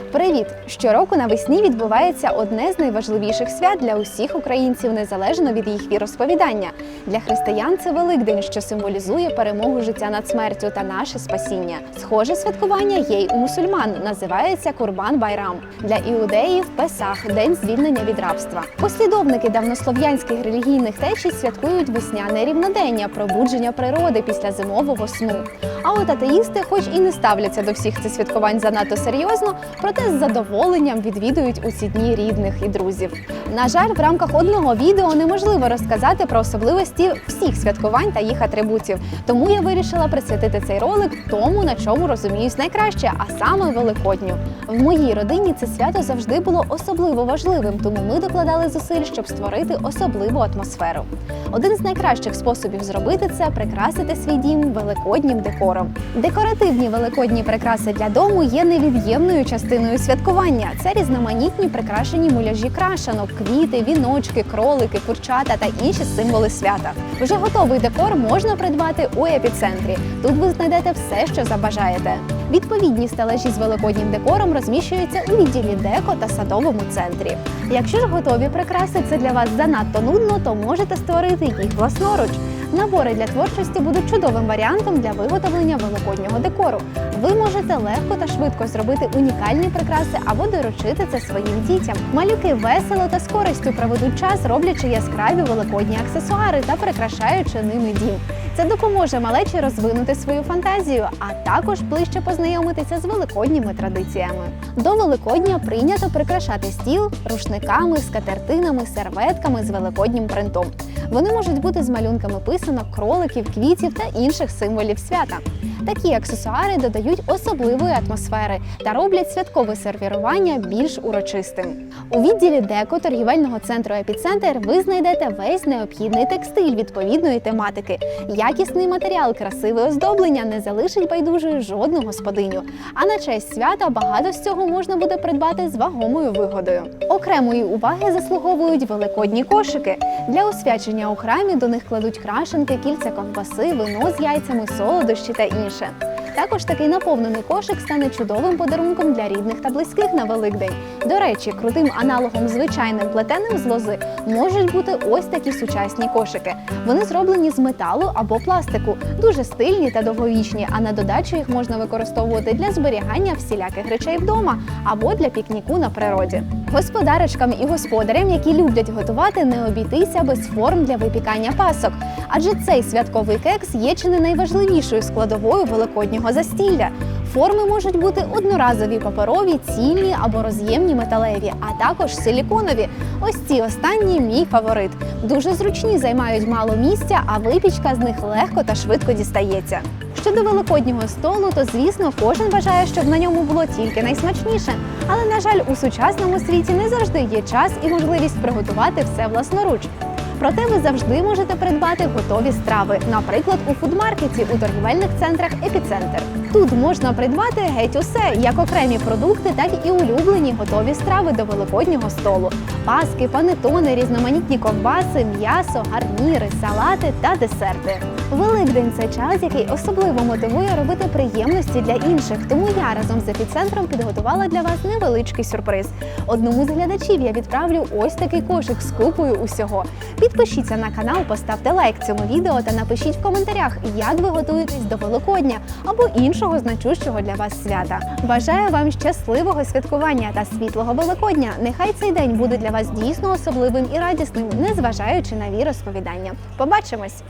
Привіт! Щороку навесні відбувається одне з найважливіших свят для усіх українців, незалежно від їх віросповідання. Для християн це Великдень, що символізує перемогу життя над смертю та наше спасіння. Схоже святкування є й у мусульман, називається Курбан Байрам. Для іудеїв Песах день звільнення від рабства. Послідовники давнослов'янських релігійних течій святкують весняне рівнодення, пробудження природи після зимового сну. А от атеїсти, хоч і не ставляться до всіх цих святкувань занадто серйозно, проте з задоволенням відвідують у ці дні рідних і друзів. На жаль, в рамках одного відео неможливо розказати про особливості всіх святкувань та їх атрибутів. Тому я вирішила присвятити цей ролик тому, на чому розуміюсь найкраще, а саме Великодню. В моїй родині це свято завжди було особливо важливим, тому ми докладали зусиль, щоб створити особливу атмосферу. Один з найкращих способів зробити це прикрасити свій дім великоднім декором. Декоративні великодні прикраси для дому є невід'ємною частиною святкування. Це різноманітні прикрашені муляжі крашанок, квіти, віночки, кролики, курчата та інші символи свята. Вже готовий декор можна придбати у епіцентрі. Тут ви знайдете все, що забажаєте. Відповідні стелажі з великоднім декором розміщуються у відділі деко та садовому центрі. Якщо ж готові прикраси це для вас занадто нудно, то можете створити їх власноруч. Набори для творчості будуть чудовим варіантом для виготовлення великоднього декору. Ви можете легко та швидко зробити унікальні прикраси або доручити це своїм дітям. Малюки весело та з користю проведуть час, роблячи яскраві великодні аксесуари та прикрашаючи ними дім. Це допоможе малечі розвинути свою фантазію, а також ближче познайомитися з великодніми традиціями. До Великодня прийнято прикрашати стіл рушниками, скатертинами, серветками з великоднім принтом. Вони можуть бути з малюнками писанок, кроликів, квітів та інших символів свята. Такі аксесуари додають особливої атмосфери та роблять святкове сервірування більш урочистим. У відділі деко торгівельного центру Епіцентр ви знайдете весь необхідний текстиль відповідної тематики. Якісний матеріал, красиве оздоблення не залишить байдужою жодну господиню. А на честь свята багато з цього можна буде придбати з вагомою вигодою. Окремої уваги заслуговують великодні кошики. Для освячення у храмі до них кладуть крашенки, кільця ковбаси, вино з яйцями, солодощі та інше. Також такий наповнений кошик стане чудовим подарунком для рідних та близьких на Великдень. До речі, крутим аналогом звичайним плетеним з лози можуть бути ось такі сучасні кошики. Вони зроблені з металу або пластику, дуже стильні та довговічні. А на додачу їх можна використовувати для зберігання всіляких речей вдома або для пікніку на природі. Господарочкам і господарям, які люблять готувати, не обійтися без форм для випікання пасок. Адже цей святковий кекс є чи не найважливішою складовою великоднього застілля. Форми можуть бути одноразові паперові, цільні або роз'ємні металеві, а також силіконові. Ось ці останні мій фаворит. Дуже зручні, займають мало місця, а випічка з них легко та швидко дістається. Щодо великоднього столу, то звісно кожен бажає, щоб на ньому було тільки найсмачніше. Але на жаль, у сучасному світі не завжди є час і можливість приготувати все власноруч. Проте ви завжди можете придбати готові страви, наприклад, у фудмаркеті у торгівельних центрах Епіцентр. Тут можна придбати геть усе, як окремі продукти, так і улюблені готові страви до великоднього столу: паски, панетони, різноманітні ковбаси, м'ясо, гарніри, салати та десерти. Великдень це час, який особливо мотивує робити приємності для інших. Тому я разом з епіцентром підготувала для вас невеличкий сюрприз. Одному з глядачів я відправлю ось такий кошик з купою усього. Підпишіться на канал, поставте лайк цьому відео та напишіть в коментарях, як ви готуєтесь до Великодня або іншого значущого для вас свята. Бажаю вам щасливого святкування та світлого Великодня. Нехай цей день буде для вас дійсно особливим і радісним, незважаючи на віросповідання. Побачимось!